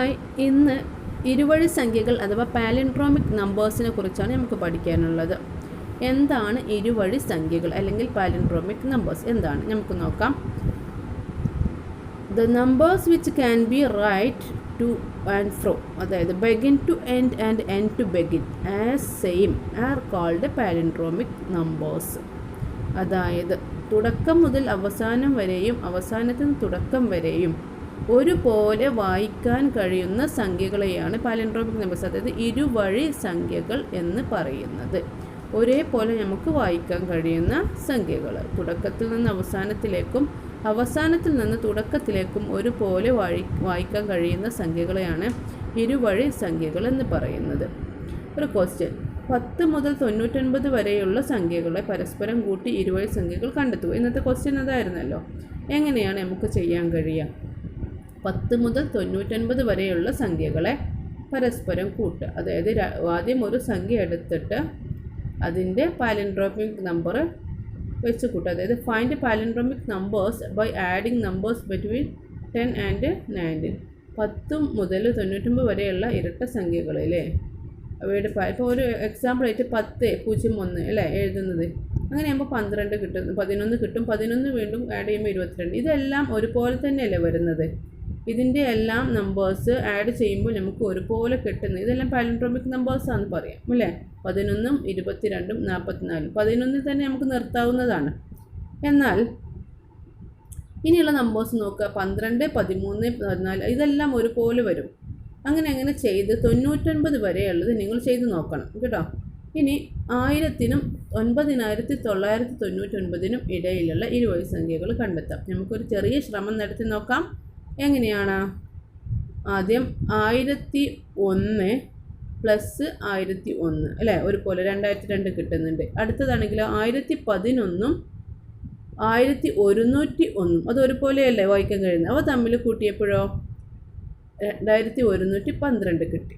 Hi ഇന്ന് ഇരുവഴി സംഖ്യകൾ അഥവാ പാലിൻഡ്രോമിക് നമ്പേഴ്സിനെ കുറിച്ചാണ് നമുക്ക് പഠിക്കാനുള്ളത്. എന്താണ് ഇരുവഴി സംഖ്യകൾ അല്ലെങ്കിൽ പാലിൻഡ്രോമിക് നമ്പേഴ്സ്? എന്താണ്? നമുക്ക് നോക്കാം. The numbers which can be write to and fro അതായത് begin to end and end to begin as same are called palindromic numbers. അതായത് തുടക്കം മുതൽ അവസാനം വരെയും അവസാനത്തിന് തുടക്കം വരെയും ഒരുപോലെ വായിക്കാൻ കഴിയുന്ന സംഖ്യകളെയാണ് പാലൻഡ്രോമിക് നമ്പേഴ്സ് അതായത് ഇരുവഴി സംഖ്യകൾ എന്ന് പറയുന്നത്. ഒരേപോലെ നമുക്ക് വായിക്കാൻ കഴിയുന്ന സംഖ്യകൾ. തുടക്കത്തിൽ നിന്ന് അവസാനത്തിലേക്കും അവസാനത്തിൽ നിന്ന് തുടക്കത്തിലേക്കും ഒരുപോലെ വായി വായിക്കാൻ കഴിയുന്ന സംഖ്യകളെയാണ് ഇരുവഴി സംഖ്യകൾ എന്ന് പറയുന്നത്. ഒരു ക്വസ്റ്റ്യൻ പത്ത് മുതൽ തൊണ്ണൂറ്റൊൻപത് വരെയുള്ള സംഖ്യകളെ പരസ്പരം കൂട്ടി ഇരുവഴി സംഖ്യകൾ കണ്ടെത്തുക. ഇന്നത്തെ ക്വസ്റ്റ്യൻ അതായിരുന്നല്ലോ. എങ്ങനെയാണ് നമുക്ക് ചെയ്യാൻ കഴിയുക? പത്ത് മുതൽ തൊണ്ണൂറ്റൊൻപത് വരെയുള്ള സംഖ്യകളെ പരസ്പരം കൂട്ടുക. അതായത് ആദ്യം ഒരു സംഖ്യ എടുത്തിട്ട് അതിന്റെ പാലൻഡ്രോമിക് നമ്പർ വെച്ച് കൂട്ടുക. അതായത് find palindromic numbers by adding numbers between ten and nineteen പത്ത് മുതൽ തൊണ്ണൂറ്റൊമ്പത് വരെയുള്ള ഇരട്ട സംഖ്യകളിലെ. അവയുടെ ഇപ്പോൾ ഒരു എക്സാമ്പിൾ ആയിട്ട് പത്ത് പൂജ്യം ഒന്ന് അല്ലേ എഴുതുന്നത്? അങ്ങനെ ആകുമ്പോൾ പന്ത്രണ്ട് കിട്ടും പതിനൊന്ന് കിട്ടും പതിനൊന്ന് വീണ്ടും ആഡ് ചെയ്യുമ്പോൾ ഇരുപത്തിരണ്ട്. ഇതെല്ലാം ഒരുപോലെ തന്നെയല്ലേ വരുന്നത്? ഇതിന്റെ എല്ലാം നമ്പേഴ്സ് ആഡ് ചെയ്യുമ്പോൾ നമുക്ക് ഒരുപോലെ കിട്ടുന്ന. ഇതെല്ലാം പാലിൻഡ്രോമിക് നമ്പേഴ്സാണെന്ന് പറയാം അല്ലേ? പതിനൊന്നും ഇരുപത്തിരണ്ടും നാൽപ്പത്തിനാലും പതിനൊന്നിൽ തന്നെ നമുക്ക് നിർത്താവുന്നതാണ്. എന്നാൽ ഇനിയുള്ള നമ്പേഴ്സ് നോക്കുക. പന്ത്രണ്ട് പതിമൂന്ന് പതിനാല് ഇതെല്ലാം ഒരുപോലെ വരും. അങ്ങനെ അങ്ങനെ ചെയ്ത് തൊണ്ണൂറ്റൊൻപത് വരെയുള്ളത് നിങ്ങൾ ചെയ്ത് നോക്കണം കേട്ടോ? ഇനി ആയിരത്തിനും ഒൻപതിനായിരത്തി തൊള്ളായിരത്തി തൊണ്ണൂറ്റൊൻപതിനും ഇടയിലുള്ള ഇരുപത് സംഖ്യകൾ കണ്ടെത്താം. നമുക്കൊരു ചെറിയ ശ്രമം നടത്തി നോക്കാം. എങ്ങനെയാണ്? ആദ്യം ആയിരത്തി ഒന്ന് പ്ലസ് ആയിരത്തി ഒന്ന് അല്ലേ? ഒരുപോലെ രണ്ടായിരത്തി രണ്ട് കിട്ടുന്നുണ്ട്. അടുത്തതാണെങ്കിൽ ആയിരത്തി പതിനൊന്നും ആയിരത്തി ഒരുന്നൂറ്റി ഒന്നും. അത് ഒരുപോലെയല്ലേ വായിക്കാൻ കഴിയുന്നത്? അവ തമ്മിൽ കൂട്ടിയപ്പോഴോ? രണ്ടായിരത്തി ഒരുന്നൂറ്റി പന്ത്രണ്ട് കിട്ടി.